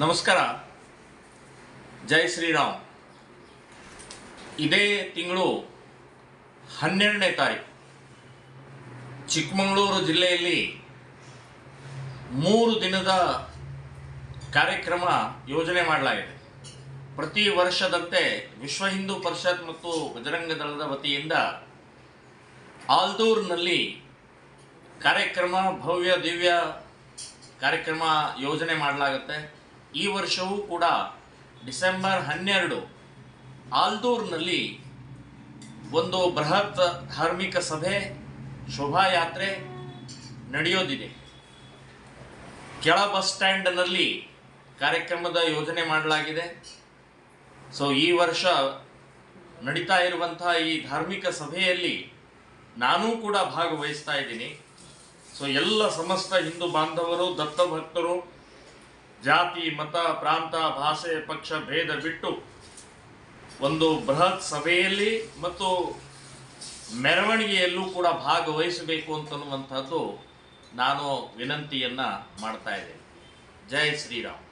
ನಮಸ್ಕಾರ. ಜೈ ಶ್ರೀರಾಮ್. ಇದೇ ತಿಂಗಳು ಹನ್ನೆರಡನೇ ತಾರೀಕು. ಚಿಕ್ಕಮಗಳೂರು ಜಿಲ್ಲೆಯಲ್ಲಿ ಮೂರು ದಿನದ ಕಾರ್ಯಕ್ರಮ ಯೋಜನೆ ಮಾಡಲಾಗಿದೆ. ಪ್ರತಿ ವರ್ಷದಂತೆ ವಿಶ್ವ ಹಿಂದೂ ಪರಿಷತ್ ಮತ್ತು ಬಜರಂಗ ದಳದ ವತಿಯಿಂದ ಆಲ್ದೂರ್ನಲ್ಲಿ ಕಾರ್ಯಕ್ರಮ, ಭವ್ಯ ದಿವ್ಯ ಕಾರ್ಯಕ್ರಮ ಯೋಜನೆ ಮಾಡಲಾಗುತ್ತೆ. ಈ ವರ್ಷವೂ ಕೂಡ ಡಿಸೆಂಬರ್ ಹನ್ನೆರಡು ಆಲ್ದೂರ್ನಲ್ಲಿ ಒಂದು ಬೃಹತ್ ಧಾರ್ಮಿಕ ಸಭೆ, ಶೋಭಾಯಾತ್ರೆ ನಡೆಯೋದಿದೆ. ಕೆಳ ಬಸ್ ಸ್ಟ್ಯಾಂಡ್ನಲ್ಲಿ ಕಾರ್ಯಕ್ರಮದ ಯೋಜನೆ ಮಾಡಲಾಗಿದೆ. ಸೊ, ಈ ವರ್ಷ ನಡೀತಾ ಇರುವಂತಹ ಈ ಧಾರ್ಮಿಕ ಸಭೆಯಲ್ಲಿ ನಾನೂ ಕೂಡ ಭಾಗವಹಿಸ್ತಾ ಇದ್ದೀನಿ. ಸೊ, ಎಲ್ಲ ಸಮಸ್ತ ಹಿಂದೂ ಬಾಂಧವರು ದತ್ತ ಭಕ್ತರು ಜಾತಿ, ಮತ, ಪ್ರಾಂತ, ಭಾಷೆ, ಪಕ್ಷ, ಭೇದ ಬಿಟ್ಟು ಒಂದು ಬೃಹತ್ ಸಭೆಯಲ್ಲಿ ಮತ್ತು ಮೆರವಣಿಗೆಯಲ್ಲೂ ಕೂಡ ಭಾಗವಹಿಸಬೇಕು ಅಂತನ್ನುವಂಥದ್ದು ನಾನು ವಿನಂತಿಯನ್ನು ಮಾಡ್ತಾ ಇದ್ದೇನೆ. ಜೈ ಶ್ರೀರಾಮ್.